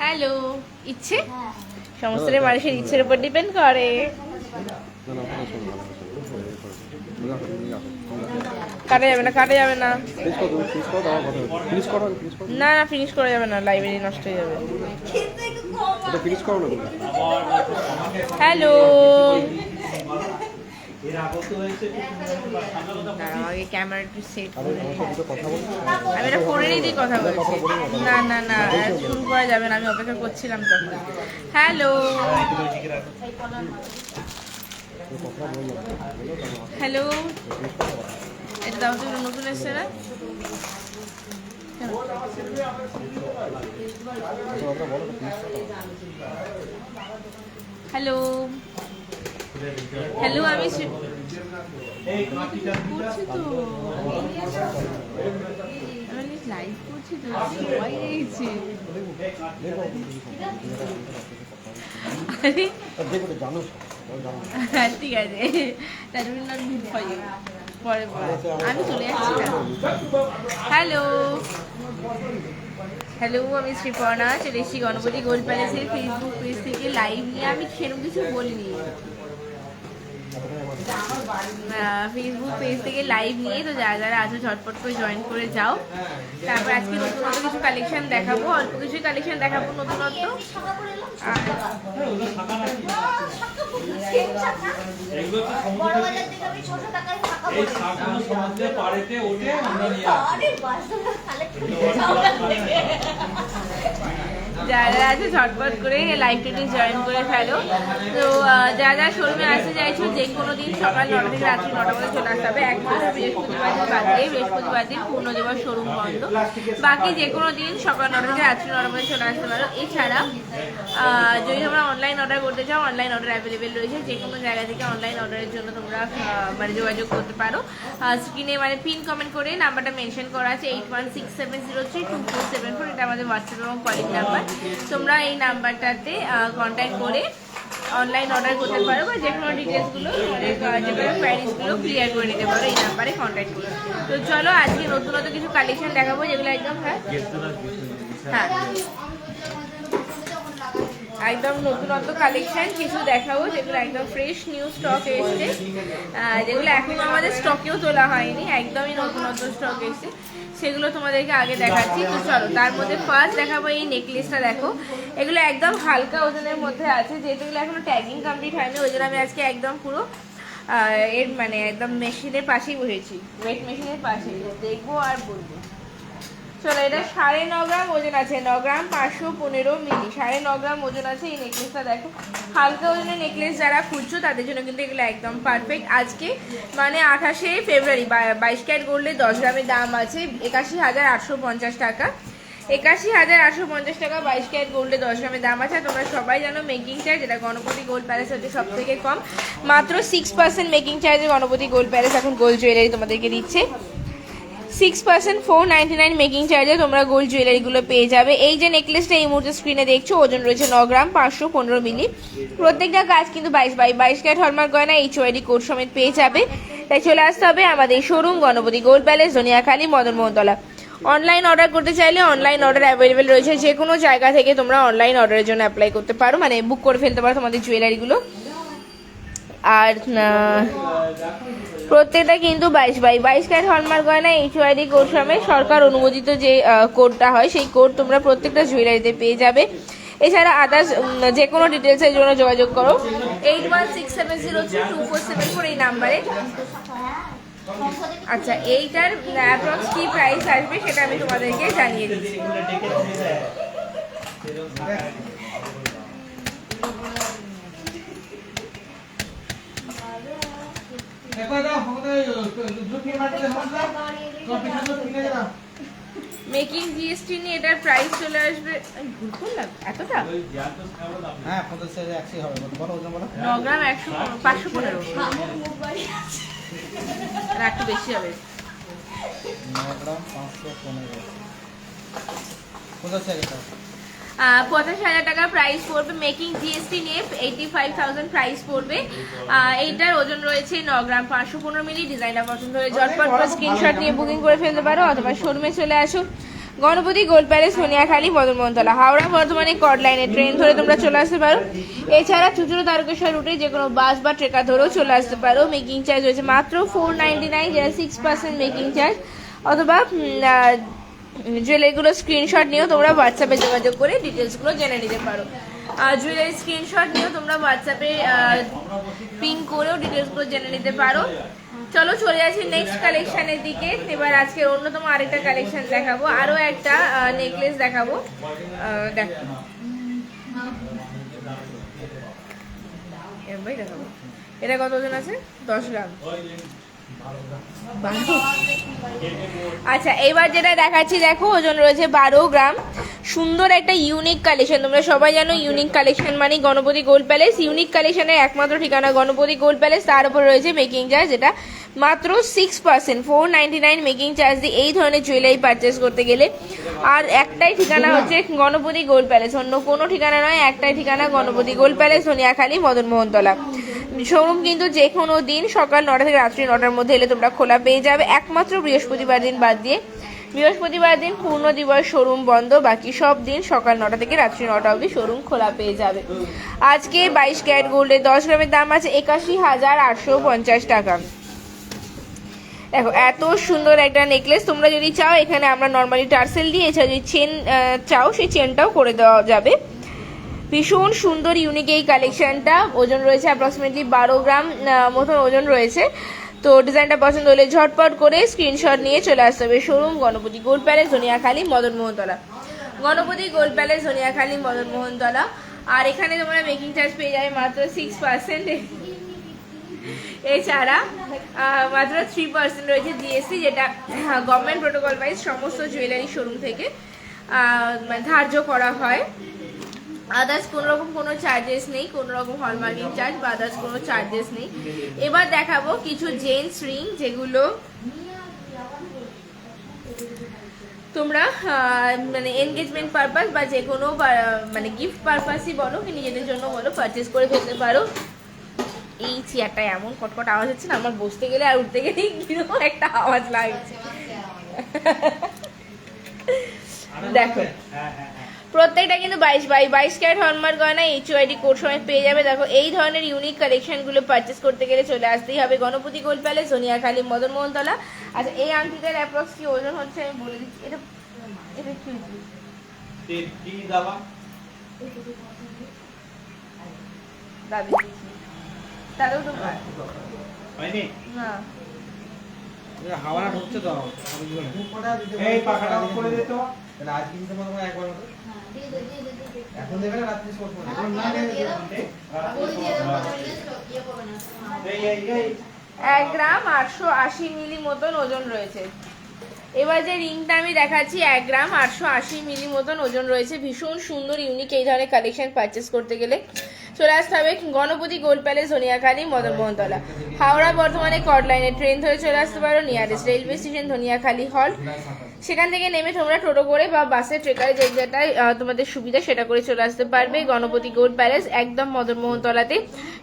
Hello ইচ্ছে? সমস্ত মানুষের ইচ্ছের উপর ডিপেন্ড করে। কাটা যাবে না কাটা যাবে না। না না ফিনিশ করা যাবে না লাইব্রেরি নষ্ট হয়ে যাবে। হ্যালো। আমাকে ক্যামেরা একটু সেট আমি এটা ফোনে দিয়ে কথা বলছি। না। না না শুরু করা যাবে না আমি অপেক্ষা করছিলাম তখন। হ্যালো হ্যালো এটা দাও তো নতুন এসছে না? করো হ্যালো হ্যালো আমি শ্রী- করছি তো। লাইভ করছি তো সবাই দেখছি। হ্যাঁ, ঠিক আছে। That will not good for you পরে পরে আমি চলে যাচ্ছি হ্যালো হ্যালো আমি শ্রীপর্ণা চলে এসেছি গণপতি গোল প্যালেসের ফেসবুক পেজ থেকে। লাইভ নিয়ে আমি সেরকম কিছু বলিনি। ফেসবুক পেজ থেকে লাইভ নিয়ে, তো যারা যারা আছো, ঝটপট করে জয়েন করে যাও। তারপর আজকে নতুন নতুন কিছু কালেকশন দেখাবো। অল্প কিছু কালেকশন দেখাবো নতুনত্ব। যারা আছে, ঝটপট করে লাইভটাতে জয়েন করে ফেলো। তো যারা যারা শোরুমে আসতে চাইছো যে কোনো দিন সকাল নটা থেকে রাত্রি নটা মধ্যে চলে আসতে হবে। একমাত্র বৃহস্পতিবার দিন বাদ দিয়ে বৃহস্পতিবার দিন পূর্ণ দিবস শোরুম বন্ধ। বাকি যে কোনো দিন সকাল নটা থেকে রাত্রি নটা মধ্যে চলে আসতে পারো। এছাড়া যদি তোমরা অনলাইন অর্ডার করতে চাও অনলাইন অর্ডার অ্যাভেলেবেল রয়েছে। যে কোনো জায়গা থেকে অনলাইন অর্ডারের জন্য তোমরা মানে যোগাযোগ করতে পারো। স্ক্রিনে মানে পিন কমেন্ট করে নাম্বারটা মেনশন করা আছে। Eight one six seven zero three two four seven four এটা আমাদের হোয়াটসঅ্যাপ এবং কলিং নাম্বার তোমরা এই নাম্বারটাতে কন্ট্যাক্ট করে অনলাইন অর্ডার করতে পারো বা যে কোনো ডিটেলসগুলো যে কোনো কোয়ারিজগুলো ক্লিয়ার করে নিতে পারো এই নাম্বারে কন্ট্যাক্ট করে। তো চলো, আজকে নতুন নতুন কিছু কালেকশন দেখাবো যেগুলো একদম হ্যাঁ? হ্যাঁ। একদম নতুনত্ব কালেকশন কিছু দেখাবো যেগুলো একদম ফ্রেশ নিউ স্টক এসছে। যেগুলো এখনও আমাদের স্টকেও তোলা হয়নি, একদমই নতুনত্ব স্টক এসছে। সেগুলো তোমাদেরকে আগে দেখাচ্ছি। তো চলো, তার মধ্যে ফার্স্ট দেখাবো এই নেকলেসটা দেখো। এগুলো একদম হালকা ওজনের মধ্যে আছে, যেহেতু এগুলো এখনও ট্যাগিং কমপ্লিট হয়নি, ওই জন্য আমি আজকে একদম পুরো এর মানে একদম মেশিনের পাশেই বসেছি। ওয়েট মেশিনের পাশে দেখব আর বলব। চলো, এটা সাড়ে ন গ্রাম ওজন আছে, ন গ্রাম পাঁচশো পনেরো মিলি। সাড়ে ন গ্রাম ওজন আছে এই নেকলেসটা দেখো। হালকা ওজনের নেকলেস যারা খুঁজছো, তাদের জন্য কিন্তু এগুলো একদম পারফেক্ট আজকে মানে আঠাশে ফেব্রুয়ারি বাইশ ক্যারেট গোল্ডে দশ গ্রামের দাম আছে, একাশি হাজার আটশো পঞ্চাশ টাকা। একাশি হাজার আটশো পঞ্চাশ টাকা, বাইশ ক্যারেট গোল্ডে দশ গ্রামের দাম আছে। তোমরা সবাই জানো মেকিং চার্জ যেটা গণপতি গোল্ড প্যালেস হচ্ছে সব থেকে কম। মাত্র সিক্স পার্সেন্ট মেকিং চার্জে গণপতি গোল্ড প্যালেস এখন গোল্ড জুয়েলারি তোমাদেরকে দিচ্ছে। Six percent four ninety nine making চার্জে তোমরা গোল্ড জুয়েলারিগুলো পেয়ে যাবে। এই যে নেকলেসটা এই মুহূর্তে স্ক্রিনে দেখছ, ওজন রয়েছে ন গ্রাম, পাঁচশো পনেরো মিলি প্রত্যেকটা কাজ কিন্তু বাইশ বাই বাইশ ক্যারেট হলমার্ক গয়না এইচ ওয়াইডি কোড সমেত পেয়ে যাবে। তাই চলে আসতে হবে আমাদের showroom Ganapati gold palace Dhaniakhali Madan Mohantala. Online order করতে চাইলে অনলাইন অর্ডার অ্যাভেলেবেল রয়েছে। যে কোনো জায়গা থেকে তোমরা অনলাইন অর্ডারের জন্য অ্যাপ্লাই করতে পারো। মানে বুক করে ফেলতে পারো তোমাদের জুয়েলারিগুলো আর প্রত্যেকটা কিন্তু বাইশ বাই বাইশ ক্যারেট হলমার্ক গয়না এইচ ওয়াইডি কোড সমেত সরকার অনুমোদিত যে কোডটা হয়, সেই কোড তোমরা প্রত্যেকটা জুয়েলারিতে পেয়ে যাবে। এছাড়া আদার্স যে কোনো ডিটেলসের জন্য যোগাযোগ করো। Eight one six seven zero three two four seven four এই নাম্বারে। আচ্ছা এইটার অ্যাপ্রক্স কি প্রাইস আসবে সেটা আমি তোমাদেরকে জানিয়ে দিচ্ছি। মেকিং জিএসটি নিয়ে এটার প্রাইস চলে আসবে ভুল করলাম? এতটা? হ্যাঁ পঞ্চাশ হাজার একশোই হবে। বলো ওজন বলো। ন গ্রাম একশো পাঁচশো পনেরো। আর একটু বেশি হবে। নয় গ্রাম পাঁচশো পনেরো। পঞ্চাশ হাজার পঞ্চাশ হাজার টাকা প্রাইস পড়বে। মেকিং জিএসটি নিয়ে এইটি ফাইভ থাউজেন্ড প্রাইস পড়বে। এইটার ওজন রয়েছে ন গ্রাম পাঁচশো পনেরো মিলি ডিজাইনটা পছন্দ হলে ঝটপট করে স্ক্রিনশট নিয়ে বুকিং করে ফেলতে পারো অথবা শোরুমে চলে আসো। গণপতি গোল্ড প্যালেস সোনিয়াখালী মদনমোহনতলা হাওড়া বর্ধমানে কড লাইনে ট্রেন ধরে তোমরা চলে আসতে পারো। এছাড়া চুচুড়ো তারকেশ্বর রুটে যে কোনো বাস বা ট্রেকার ধরেও চলে আসতে পারো। মেকিং চার্জ রয়েছে মাত্র ফোর নাইনটি নাইন যেটা সিক্স পার্সেন্ট মেকিং চার্জ অথবা জুয়েলারিগুলো স্ক্রিনশট নিয়েও তোমরা হোয়াটসঅ্যাপে যোগাযোগ করে ডিটেলসগুলো জেনে নিতে পারো। আর জুয়েলারি স্ক্রিনশট নিয়েও তোমরা হোয়াটসঅ্যাপে পিন করেও ডিটেলসগুলো জেনে নিতে পারো। চলো চলে আসি নেক্সট কালেকশনের দিকে। এবার আজকে অন্যতম আরেকটা কালেকশন দেখাবো। আরও একটা নেকলেস দেখাবো। দেখো। দেখাবো। এটা কতজন আছে? দশ গ্রাম। আচ্ছা এবার যেটা দেখাচ্ছি, দেখো, ওজন রয়েছে বারো গ্রাম। সুন্দর একটা ইউনিক কালেকশন তোমরা সবাই জানো ইউনিক কালেকশন মানে গণপতি গোল্ড প্যালেস ইউনিক কালেকশনের একমাত্র ঠিকানা গণপতি গোল্ড প্যালেস তার উপর রয়েছে মেকিং চার্জ যেটা মাত্র six percent four ninety nine making charge দিয়ে এই ধরনের জুয়েলারি পারচেস করতে গেলে। আর একটাই ঠিকানা হচ্ছে গণপতি গোল্ড প্যালেস। অন্য কোনো ঠিকানা নয় একটাই ঠিকানা Ganapati gold palace Soniakhali Madan Mohantala showroom কিন্তু যে কোনো দিন সকাল নটা থেকে রাত্রি নটার মধ্যে এলে তোমরা খোলা পেয়ে যাবে। একমাত্র বৃহস্পতিবার দিন বাদ দিয়ে বৃহস্পতিবার দিন পূর্ণ দিবস শোরুম বন্ধ। বাকি সব দিন সকাল নটা থেকে রাত্রি নটা অবধি শোরুম খোলা পেয়ে যাবে। আজকে বাইশ ক্যারেট গোল্ডের দশ গ্রামের দাম আছে একাশি হাজার আটশো পঞ্চাশ টাকা। দেখো, এত সুন্দর একটা নেকলেস তোমরা যদি চাও, এখানে আমরা নর্মালি টার্সেল দিয়ে এছাড়া যদি চেন চাও, সেই চেনটাও করে দেওয়া যাবে। ভীষণ সুন্দর ইউনিক এই কালেকশনটা ওজন রয়েছে অ্যাপ্রক্সিমেটলি বারো গ্রাম মতন ওজন রয়েছে। তো ডিজাইনটা পছন্দ হলে ঝটপট করে স্ক্রিনশট নিয়ে চলে আসতে হবে। Showroom, Ganapati gold palace Dhaniakhali Madan Mohantala Ganapati gold palace Dhaniakhali Madan Mohantala আর এখানে তোমরা মেকিং চার্জ পেয়ে যাবে মাত্র সিক্স পার্সেন্ট এছাড়া মাত্র থ্রি পার্সেন্ট রয়েছে জিএসটি যেটা গভর্নমেন্ট প্রোটোকল ওয়াইজ সমস্ত জুয়েলারি শোরুম থেকে মানে ধার্য করা হয়। আদার্স কোনো রকম কোনো চার্জেস নেই, কোনো রকম হলমার্কিং চার্জ বা আদার্স কোনো চার্জেস নেই। এবার দেখাবো কিছু জেন্টস রিং যেগুলো তোমরা মানে এনগেজমেন্ট পারপাস বা যে কোনো মানে গিফট পারপাসই বলো, কি নিজেদের জন্য বলো পারচেস করে ফেলতে পারো। এই চেয়ারটা এমন কটকট আওয়াজ হচ্ছে না আমার বসতে গেলে আর উঠতে গেলেই কীরকম একটা আওয়াজ লাগছে দেখো প্রত্যেকটা কিন্তু বাইশ বাই বাইশ ক্যারেট হলমার্ক গয়না এইচ ওয়াইডি কোড সময় পেয়ে যাবে। দেখো এই ধরনের ইউনিক কালেকশনগুলো পারচেস করতে গেলে চলে আসতেই হবে গণপতি গোল্ড প্যালেস সোনিয়াখালী মদন মোহনতলা আচ্ছা এই আংটিটার অ্যাপ্রক্স কি ওজন হচ্ছে আমি বলে দিচ্ছি। এটা এটা কি? কি দাবা? হয়নি? না। হাওয়া ঢুকছে তো। এই পাখাটা অফ করে আজ কিনতে একবার মতো। এখন দেবে না রাত্রি স্পোর্ট না। এক গ্রাম আটশো আশি মিলি মতন ওজন রয়েছে। এবার যে রিংটা আমি দেখাচ্ছি এক গ্রাম আটশো আশি মিলি মতন ওজন রয়েছে। ভীষণ সুন্দর ইউনিক এই ধরনের কালেকশন পারচেস করতে গেলে। চলে আসতে হবে গণপতি গোল্ড প্যালেস ধনিয়াখালী মদনমোহনতলা হাওড়া বর্ধমানে কট লাইনে ট্রেন ধরে চলে আসতে পারো, নিয়ারেস্ট রেলওয়ে স্টেশন ধনিয়াখালী হল। সেখান থেকে নেমে তোমরা টোটো করে বা বাসে, ট্রেকারে যে যেটাই তোমাদের সুবিধা সেটা করে চলে আসতে পারবে গণপতি গোল্ড প্যালেস, একদম মদনমোহনতলাতে।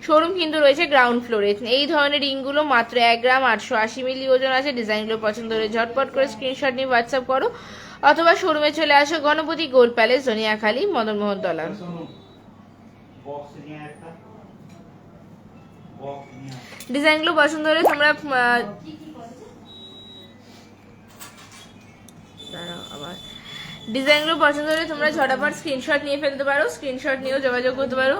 শোরুম কিন্তু রয়েছে গ্রাউন্ড ফ্লোরে। এই ধরনের রিংগুলো মাত্র এক গ্রাম আটশো আশি মিলি ওজন আছে। ডিজাইনগুলো পছন্দ হলে ঝটপট করে স্ক্রিনশট নিয়ে হোয়াটসঅ্যাপ করো। অথবা শোরুমে চলে আসো গণপতি গোল্ড প্যালেস, ধনিয়াখালী মদন ডিজাইনগুলো পছন্দ হলে তোমরা আবার। ডিজাইনগুলো পছন্দ হলে তোমরা ঝটাপট স্ক্রিনশট নিয়ে ফেলতে পারো স্ক্রিনশট নিয়েও যোগাযোগ করতে পারো।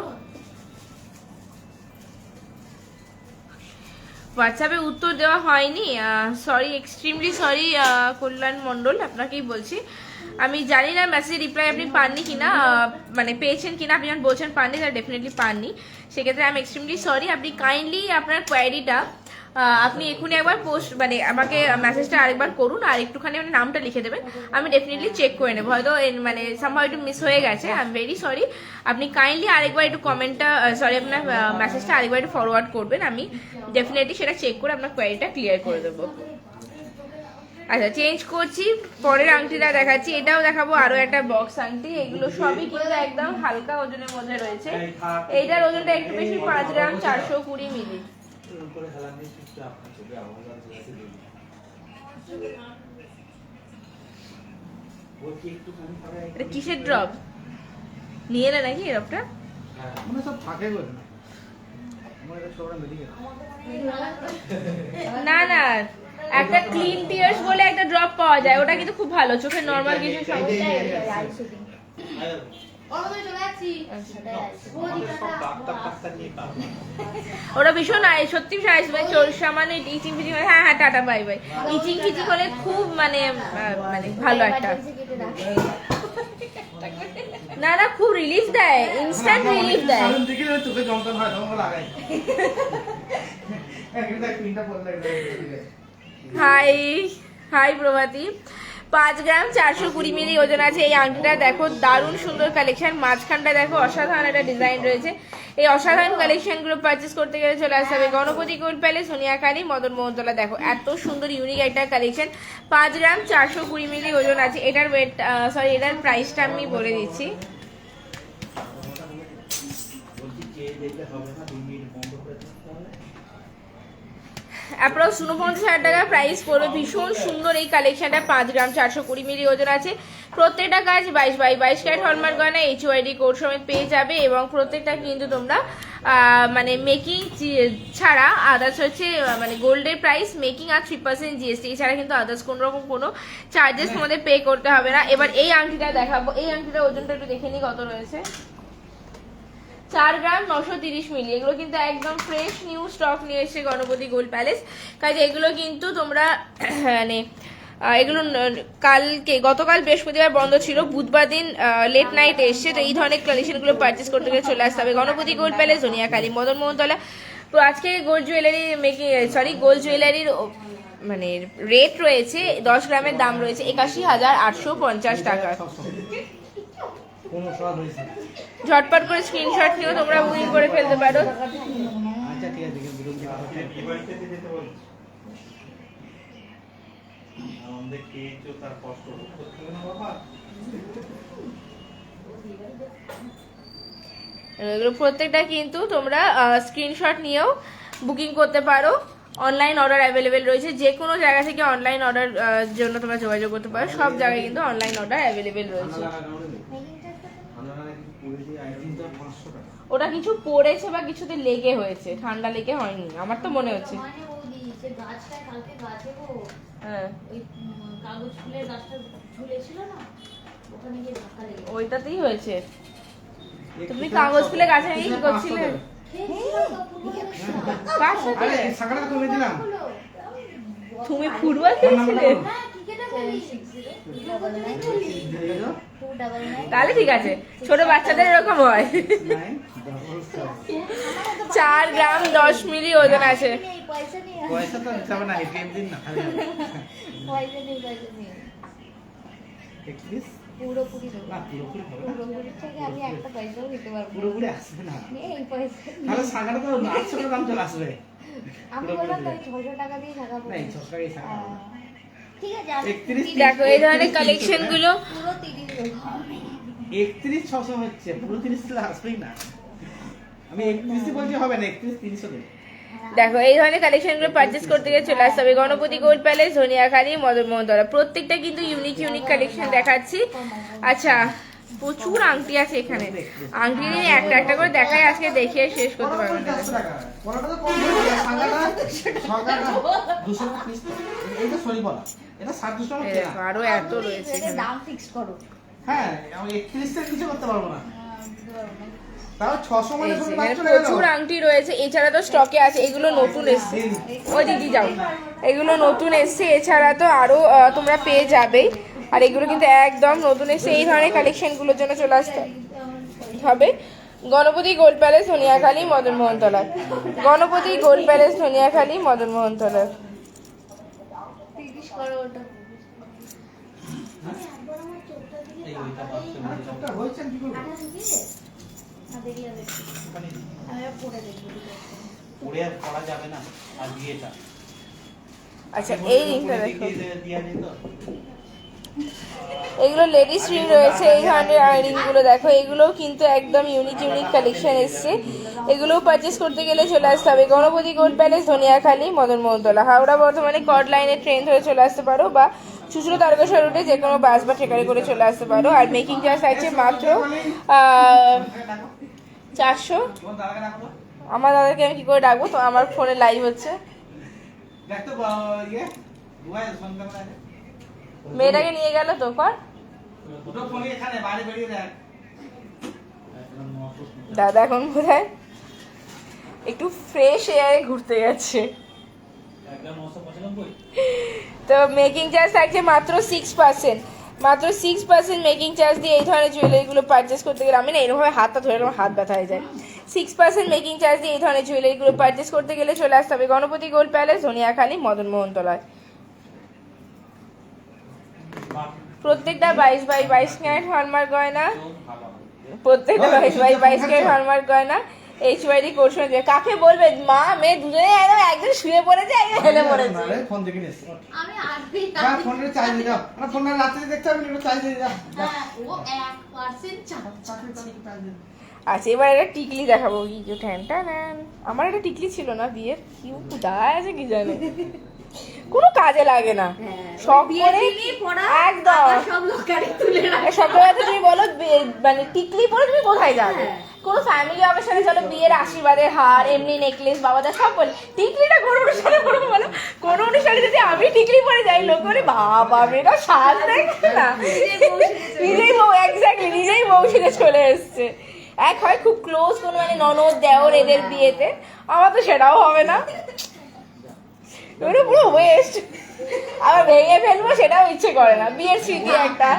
হোয়াটসঅ্যাপে উত্তর দেওয়া হয়নি sorry extremely sorry Kalyan Mondal, আপনাকেই বলছি। আমি জানি না মেসেজ রিপ্লাই আপনি পাননি কিনা মানে পেয়েছেন কিনা, আপনি যখন বলছেন পাননি, তাহলে ডেফিনেটলি পাননি। সেক্ষেত্রে আমি এক্সট্রিমলি সরি আপনি কাইন্ডলি আপনার কোয়ারিটা আপনি এক্ষুনি একবার পোস্ট মানে আমাকে মেসেজটা আরেকবার করুন, আর একটুখানি মানে নামটা লিখে দেবেন। আমি ডেফিনেটলি চেক করে নেব। হয়তো মানে সামহাও একটু মিস হয়ে গেছে। আই এম ভেরি সরি আপনি কাইন্ডলি আরেকবার একটু কমেন্টটা সরি আপনার মেসেজটা আরেকবার একটু ফরওয়ার্ড করবেন। আমি ডেফিনেটলি সেটা চেক করে আপনার কোয়ারিটা ক্লিয়ার করে দেবো। আচ্ছা চেঞ্জ করছি পরের আংটিটা দেখাচ্ছি এটাও দেখাবো আরও একটা বক্স আংটি এগুলো সবই কিন্তু একদম হালকা ওজনের মধ্যে রয়েছে। এইটার ওজনটা একটু বেশি পাঁচ গ্রাম চারশো কুড়ি মিলি। এটা কিসের ড্রপ নিয়ে এলে নাকি ড্রপটা মানে সব থাকে বলে না আমার এটা ছোট বেরিয়ে গেছে না না একটা ক্লিন টিয়ার্স বলে একটা ড্রপ পাওয়া যায় ওটা কিন্তু খুব ভালো চোখের নর্মাল কিছু সমস্যা ওটা ভীষণ আয় সত্যি সাইজ ভাই চোর সামান্য ইচিং ফিচিং হ্যাঁ হ্যাঁ টাটা বাই বাই ইচিং ফিচিং হলে খুব মানে মানে ভালো একটা। না না খুব রিলিফ দেয় ইনস্ট্যান্ট রিলিফ দেয়। সামনে দিকে চোখে যন্ত্রণ হয় তখন লাগাই একটা ক্রিমটা পড়লে হাই হাই প্রভাতী। পাঁচ গ্রাম চারশো কুড়ি মিলি ওজন আছে এই আংটিটা। দেখো, দারুণ সুন্দর কালেকশন মাঝখানটা দেখো অসাধারণ একটা ডিজাইন রয়েছে। এই অসাধারণ কালেকশনগুলো পারচেস করতে গেলে চলে আসতে হবে গণপতি গোল্ড প্যালেস সোনিয়াকালী মদন মোহনতলা। দেখো, এত সুন্দর ইউনিক একটা কালেকশন পাঁচ গ্রাম চারশো কুড়ি মিলি ওজন আছে। এটার ওয়েট সরি এটার প্রাইসটা আমি বলে দিচ্ছি বলছি চেয়ে দেখলে হবে না দুই মিনিট বন্ধ করে থাকতে হবে অ্যাপ্রক্স উনপঞ্চাশ হাজার টাকা প্রাইস পড়বে। ভীষণ সুন্দর এই কালেকশনটা পাঁচ গ্রাম চারশো কুড়ি মিলি ওজন আছে। প্রত্যেকটা কাজ বাইশ বাই বাইশ ক্যারেট হলমার্ক গয়না এইচ ওয়াইডি কোড সমেত পেয়ে যাবে এবং প্রত্যেকটা কিন্তু তোমরা মানে মেকিং ছাড়া আদার্স হচ্ছে মানে গোল্ডের প্রাইস মেকিং আর থ্রি পার্সেন্ট জিএসটি এছাড়া কিন্তু আদার্স কোনো রকম কোনো চার্জেস তোমাদের পে করতে হবে না। এবার এই আংটিটা দেখাবো। এই আংটিটার ওজনটা একটু দেখে নিই কত রয়েছে। চার গ্রাম নশো তিরিশ মিলি। এগুলো কিন্তু একদম ফ্রেশ নিউ স্টক নিয়ে এসেছে গণপতি গোল্ড প্যালেস কাজে এগুলো কিন্তু তোমরা মানে এগুলো কালকে, গতকাল বৃহস্পতিবার বন্ধ ছিল। বুধবার দিন লেট নাইট এসছে। তো এই ধরনের কালেকশনগুলো পারচেস করতে গেলে চলে আসতে হবে। Ganapati gold palace Kali Madan Mohantala. তো আজকে gold jewellery making sorry gold জুয়েলারির মানে রেট রয়েছে, দশ গ্রামের দাম রয়েছে, একাশি হাজার আটশো পঞ্চাশ টাকা। কোনো স্বাদ হয়েছে? ঝটপট করে স্ক্রিনশট নিয়েও তোমরা বুকিং করে ফেলতে পারো। আচ্ছা ঠিক আছে বিরক্তি কি বাড়িতে যেতে বলছি। আমাদের খেয়েছো তার কষ্ট করতে হবে না বাবা। এগুলো প্রত্যেকটা কিন্তু তোমরা স্ক্রিনশট নিয়েও বুকিং করতে পারো। অনলাইন অর্ডার অ্যাভেলেবেল রয়েছে। যে কোনো জায়গা থেকে অনলাইন অর্ডার জন্য তোমরা যোগাযোগ করতে পারো। সব জায়গায় কিন্তু অনলাইন অর্ডার অ্যাভেলেবেল রয়েছে পাঁচশো টাকা ওটা কিছু পড়েছে বা কিছুতে লেগে হয়েছে ঠান্ডা লেগে হয়নি আমার তো মনে হচ্ছে। মানে হ্যাঁ। ওইটাতেই হয়েছে। তুমি কাগজ ফুলে গাছে নিয়ে কি করছিলে। তুমি ফুটবল খেলছিলে তাহলে ঠিক আছে। ছোট বাচ্চাদের এরকম হয়। চার গ্রাম দশ মিলি ওজন আছে। পুরোপুরি পুরোপুরি থেকে আমি একটা পয়সাও দিতে পারব পুরোপুরি আসবে না। নেই পয়সা তাহলে শাখাটা তো টাকা দাম চলে আসবে। আমি বললাম তো, ওই ছশো টাকা দিয়ে না টাকাই দেখো এই ধরনের কালেকশনগুলো পুরো একত্রিশ ছশো হচ্ছে পুরো তিরিশ আসবেই না? আমি একত্রিশই বলছি হবে না একত্রিশ তিরিশও দেখো এই ধরনের কালেকশনগুলো পারচেস করতে গেলে চলে আসতে হবে। গণপতি গোল্ড প্যালেস ধনিয়াখালী মদন মোহনতলা প্রত্যেকটা কিন্তু ইউনিক ইউনিক কালেকশন দেখাচ্ছি। আচ্ছা প্রচুর আংটি আছে এখানে। আংটি নিয়ে একটা একটা করে দেখাই আজকে দেখিয়ে শেষ করতে পারব দেখো, আরও এত রয়েছে এদের এখানে। দাম ফিক্স করো। হ্যাঁ কিছু করতে পারব না। মানে প্রচুর আংটি রয়েছে। এছাড়া তো স্টকে আছে। এগুলো নতুন এসছে। ওই দিদি যাও। এগুলো নতুন এসছে। এছাড়া তো আরও তোমরা পেয়ে যাবে। আর এগুলো কিন্তু একদম নতুন এসছে এই ধরনের কালেকশনগুলোর জন্য চলে আসতে হবে Ganapati gold palace Dhaniakhali Madan Mohantala Ganapati gold palace Dhaniakhali Madan Mohantala তিরিশ করো ওটা এই ওইটা বাচ্চা আরে চোখটা হয়েছে কি করব? আঠা ঢুকিয়েছে? না, দেখলে হবে। ওখানে আমি এবার পরে দেখব ঠিক আছে। পড়ে আর করা যাবে না আর বিয়েটা আচ্ছা এই রিংটা দেখো এগুলো লেডিস রিং রয়েছে, এই ধরনের রিংগুলো দেখো। এগুলোও কিন্তু একদম ইউনিক ইউনিক কালেকশন এসছে। এগুলোও পারচেস করতে গেলে চলে আসতে হবে। গণপতি গোল্ড প্যালেস ধনিয়াখালী মদন মোহনতলা হাওড়া বর্ধমানে কড লাইনে ট্রেন ধরে চলে আসতে পারো বা চুচুড়ো তারকেশ্বর রুটে যে কোনো বাস বা ট্রেকারে করে চলে আসতে পারো। আর মেকিং চার্জ থাকছে মাত্র চারশো। আমার দাদাকে আমি কি করে ডাকবো? তো আমার ফোনে লাইভ হচ্ছে। মেয়েটাকে নিয়ে গেল তো কর। দাদা এখন কোথায় একটু ফ্রেশ এয়ারে ঘুরতে গেছে তো মেকিং চার্জ থাকছে মাত্র সিক্স পার্সেন্ট মাত্র সিক্স পার্সেন্ট মেকিং চার্জ দিয়ে এই ধরনের জুয়েলারিগুলো পারচেস করতে গেলে আমি না এরকমভাবে হাতটা ধরে আমার হাত ব্যথা হয়ে যায়। সিক্স পার্সেন্ট মেকিং চার্জ দিয়ে এই ধরনের জুয়েলারিগুলো পারচেস করতে গেলে চলে আসতে হবে গণপতি গোল্ড প্যালেস ধনিয়াখালী মদন মোহনতলায় প্রত্যেকটা বাইশ বাই বাইশ ক্যারেট হলমার্ক গয়না প্রত্যেকটা বাইশ বাই বাইশ ক্যারেট হলমার্ক গয়না এইচ ওয়াইডি কোর্স কাকে বলবে? মা মেয়ে দুজনে একদম একজন শুয়ে পড়েছে একজন হেলে পড়েছে। ফোন দেখে নিস আমি যা ফোনের চার্জ দিয়ে দাও। না ফোনটা রাত্রে দেখতে হবে একটু চার্জ দিয়ে দাও হ্যাঁ ও আচ্ছা এবার একটা টিকলি দেখাবো। কি যে ঠ্যান ট্যান আমার একটা টিকলি ছিল না বিয়ের। কি দায় আছে কি জানে। কোনো কাজে লাগে না। সব করে একদম। সব জায়গাতে তুমি বলো মানে টিকলি পরে তুমি কোথায় যাবে? কোনো ফ্যামিলি অকেশনে চলো বিয়ের আশীর্বাদের হার এমনি নেকলেস বাবাদা সব বলে। টিকলিটা কোনো অনুষ্ঠানে পরবো বলো? কোনো অনুষ্ঠানে যদি আমি টিকলি পরে যাই লোক বলে বাবা মেয়েটা সাজ দেখছে না। নিজেই বউ এক্স্যাক্টলি নিজেই বউ সেজে চলে এসছে। এক হয় খুব ক্লোজ কোনো মানে ননদ দেওর এদের বিয়েতে আমার তো সেটাও হবে না। ওটা পুরো ওয়েস্ট আবার ভেঙে ফেলব সেটাও ইচ্ছে করে না। বিয়ের স্মৃতি একটা।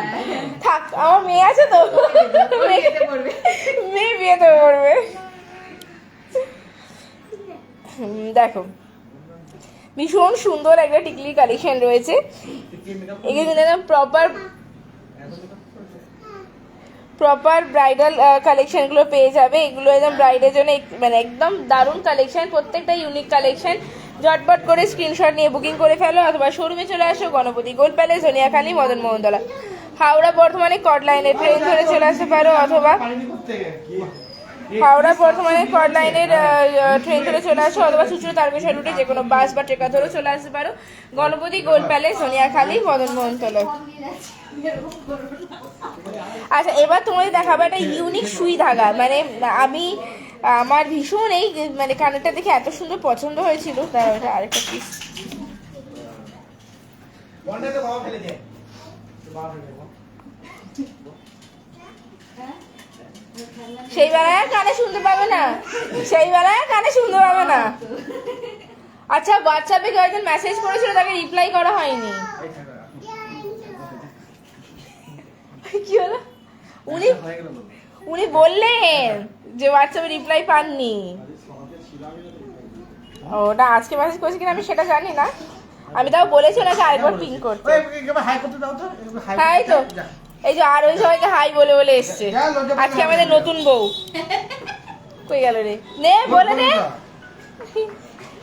থাক আমার মেয়ে আছে তো। মেয়ে বিয়েতে পড়বে। দেখো। ভীষণ সুন্দর একটা টিকলি কালেকশন রয়েছে। এগুলো কিন্তু একদম প্রপার প্রপার ব্রাইডাল কালেকশনগুলো পেয়ে যাবে। এগুলো একদম ব্রাইডের জন্য মানে একদম দারুণ কালেকশন প্রত্যেকটা ইউনিক কালেকশন ঝটপট করে স্ক্রিনশট নিয়ে বুকিং করে ফেলো অথবা শোরুমে চলে আসো গণপতি গোল্ড প্যালেস, ধনিয়াখালী, মদন মোহনতলা। হাওড়া বর্ধমানে কট লাইনের ট্রেন ধরে চলে আসতে পারো অথবা হাওড়া বর্ধমানে কট লাইনের ট্রেন ধরে চলে আসো অথবা সুচুর তারকেশ্বর রুটে যে কোনো বাস বা ট্রেকার ধরে চলে আসতে পারো। Ganapati gold palace, Dhaniakhali, Madan Mohantala. আচ্ছা এবার তোমাদের দেখাবো একটা ইউনিক সুই ধাগা। মানে আমি আমার ভীষণ এই মানে কানেরটা দেখে এত সুন্দর পছন্দ হয়েছিল তার ওটা আরেকটা পিস সেই বেলায় কানে শুনতে পাবে না। সেই বেলায় কানে শুনতে পাবে না। আচ্ছা হোয়াটসঅ্যাপে কেউ একজন মেসেজ করেছিল তাকে রিপ্লাই করা হয়নি। কি হলো? উনি। উনি বললেন যে হোয়াটসঅ্যাপে রিপ্লাই পাননি। ও, ওটা আজকে মেসেজ করেছে কিনা আমি সেটা জানি না। আমি তাও বলেছি ওনাকে আরেকবার পিন করতে। হাই করতে দাও তো হাই এই তো এই যে আর ওই সবাইকে হাই বলে বলে এসছে। আজকে আমাদের নতুন বউ। কই গেল রে? নে বলে দে।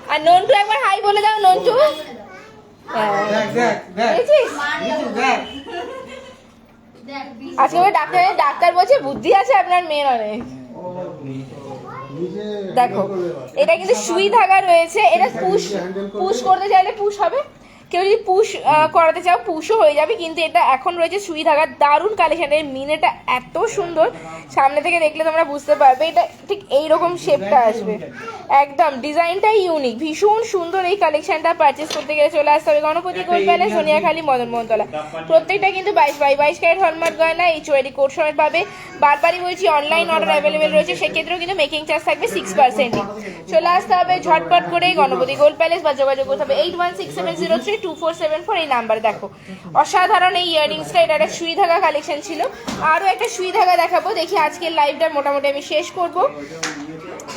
আর নন্টু একবার হাই বলে দাও নন্টু। দেখ দেখ দেখ দেখেছিস দেখেছিস, দেখ দেখ বিশ- আজকে ওই ডাক্তার ডাক্তার বলছে, বুদ্ধি আছে আপনার মেয়ের অনেক। দেখো, এটা কিন্তু সুই ধাগা রয়েছে, এটা পুশ পুশ করতে চাইলে পুশ হবে। কেউ যদি পুশ করাতে চাও পুশও হয়ে যাবে কিন্তু এটা এখন রয়েছে সুই ধাগার। দারুণ কালেকশন এর মিনেটা এত সুন্দর। সামনে থেকে দেখলে তোমরা বুঝতে পারবে এটা ঠিক এইরকম শেপটা আসবে। একদম ডিজাইনটাই ইউনিক ভীষণ সুন্দর এই কালেকশনটা পারচেস করতে গেলে চলে আসতে হবে। গণপতি গোল্ড প্যালেস সোনিয়াখালী মদন মোহনতলা প্রত্যেকটা কিন্তু বাইশ বাই বাইশ ক্যারেট হলমার্ক গয়না এই চুয়ারি কোর্ট সময় পাবে। বারবারই বলছি অনলাইন অর্ডার অ্যাভেলেবেল রয়েছে। সেক্ষেত্রেও কিন্তু মেকিং চার্জ থাকবে সিক্স পার্সেন্টই চলে আসতে হবে ঝটপট করে গণপতি গোল্ড প্যালেস বা যোগাযোগ করতে হবে। Eight one six seven zero three two four seven four এই নাম্বারে দেখো। অসাধারণ এই ইয়াররিংসটা এটা একটা সুই ধাগা কালেকশন ছিল। আরও একটা সুই ধাগা দেখাবো দেখি আজকের লাইভটা মোটামুটি আমি শেষ করব।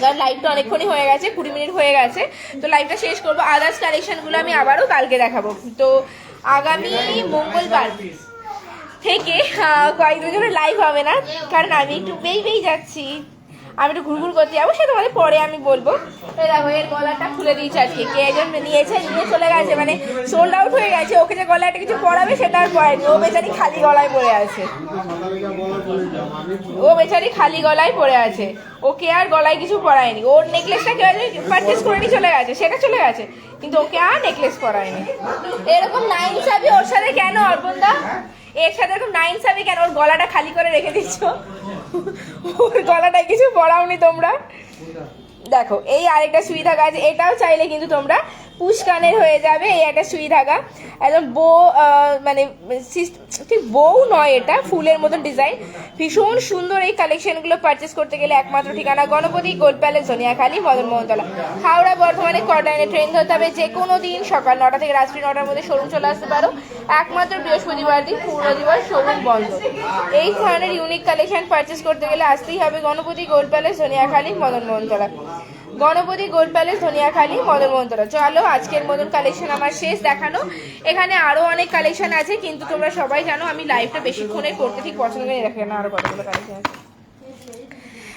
কারণ লাইভটা অনেকক্ষণই হয়ে গেছে কুড়ি মিনিট হয়ে গেছে। তো লাইভটা শেষ করব। আদার্স কালেকশনগুলো আমি আবারও কালকে দেখাবো। তো আগামী মঙ্গলবার থেকে আহ, কয়েকদিন ধরে লাইভ হবে না কারণ আমি একটু বেই বেই যাচ্ছি। আমি একটু ঘুরঘুর করতে যাব, সে তোমাদের পরে আমি বলব। দেখো, এর গলাটা খুলে দিয়েছে আজকে। কে একজন নিয়েছে, নিয়ে চলে গেছে মানে সোল্ড আউট হয়ে গেছে। ওকে যে গলায় একটা কিছু পরাবে সেটা আর পরেনি ও বেচারি খালি গলায় পড়ে আছে। ও বেচারি খালি গলায় পড়ে আছে। ওকে আর গলায় কিছু পরায়নি। ওর নেকলেসটা কেউ পারচেস করে নিয়ে চলে গেছে। সেটা চলে গেছে। কিন্তু ওকে আর নেকলেস পরায়নি। এরকম নাইন সাবি ওর সাথে কেন, অর্পণদা? এর সাথে এরকম নাইন সাবি কেন? ওর গলাটা খালি করে রেখে দিচ্ছ। ওর গলাটায় কিছু পড়াওনি তোমরা? দেখো এই আরেকটা সুবিধা গাছ এটাও চাইলে কিন্তু তোমরা পুষ্কানের হয়ে যাবে এই একটা সুই ধাগা। একদম বো মানে ঠিক বউ নয় এটা, ফুলের মতন ডিজাইন। ভীষণ সুন্দর এই কালেকশনগুলো পারচেস করতে গেলে একমাত্র ঠিকানা গণপতি, গোল্ড প্যালেস সোনিয়াখালী মদন মোহনতলা হাওড়া বর্ধমানে কটাইনে ট্রেন ধরতে হবে যে কোনো দিন সকাল নটা থেকে রাত্রি নটার মধ্যে শোরুম চলে আসতে পারো। একমাত্র বৃহস্পতিবার দিন পূর্ণ দিবস শোরুম বন্ধ। এই ধরনের ইউনিক কালেকশন পারচেস করতে গেলে আসতেই হবে Ganapati, gold palace Soniakhali Madan Mohantala Ganapati gold palace, Dhaniakhali Madan মন্দির চলো, আজকের মতন কালেকশন আমার শেষ দেখানো। এখানে আরও অনেক কালেকশন আছে, কিন্তু তোমরা সবাই জানো, আমি লাইভটা বেশিক্ষণে করতে ঠিক পছন্দ করি দেখে না আরও কতগুলো কালেকশন আছে।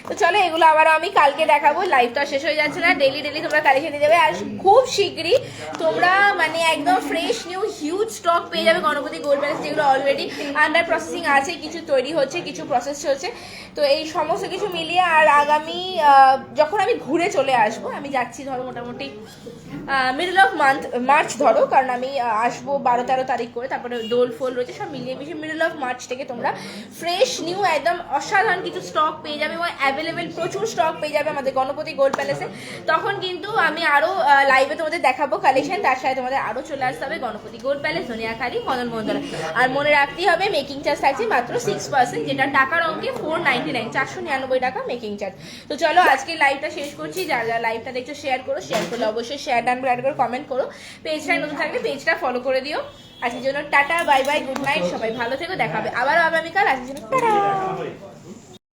তো চলো, এগুলো আবারও আমি কালকে দেখাবো। লাইভটা শেষ হয়ে যাচ্ছে না। ডেলি ডেলি তোমরা কালেকশন দিয়ে যাবে আর খুব শীঘ্রই তোমরা মানে একদম ফ্রেশ নিউ হিউজ স্টক পেয়ে যাবে গণপতি গোল্ড প্যালেস যেগুলো অলরেডি আন্ডার প্রসেসিং আছে। কিছু তৈরি হচ্ছে, কিছু প্রসেস চলছে তো এই সমস্ত কিছু মিলিয়ে আর আগামী যখন আমি ঘুরে চলে আসব, আমি যাচ্ছি ধরো মোটামুটি মিডল অফ মান্থ মার্চ ধরো, কারণ আমি আসব বারো, তেরো তারিখ করে। তারপরে দোল, ফোল রয়েছে, সব মিলিয়ে মিশিয়ে মিডল অফ মার্চ থেকে তোমরা ফ্রেশ নিউ একদম অসাধারণ কিছু স্টক পেয়ে যাবে। এবং অ্যাভেলেবেল প্রচুর স্টক পেয়ে যাবে আমাদের গণপতি গোল্ড প্যালেসে তখন কিন্তু আমি আরও লাইভে তোমাদের দেখাবো কালেকশন তার সাথে তোমাদের আরও চলে আসতে হবে গণপতি গোল্ড প্যালেস সোনিয়াখালী মদন মোহনতলা আর মনে রাখতেই হবে মেকিং চার্জ থাকছে মাত্র সিক্স পার্সেন্ট যেটা টাকার অঙ্কে ফোর নাইনটি নাইন চারশো নিরানব্বই টাকা মেকিং চার্জ তো চলো আজকে লাইভটা শেষ করছি যারা যারা লাইভটা দেখছ শেয়ার করো শেয়ার করলে অবশ্যই শেয়ার ডান অ্যাড করে কমেন্ট করো। পেজটা নতুন থাকলে পেজটা ফলো করে দিও। আজকের জন্য ta-ta bye bye good night সবাই ভালো থেকো দেখাবে আবারও আগামীকাল, আজকের জন্য টাটা।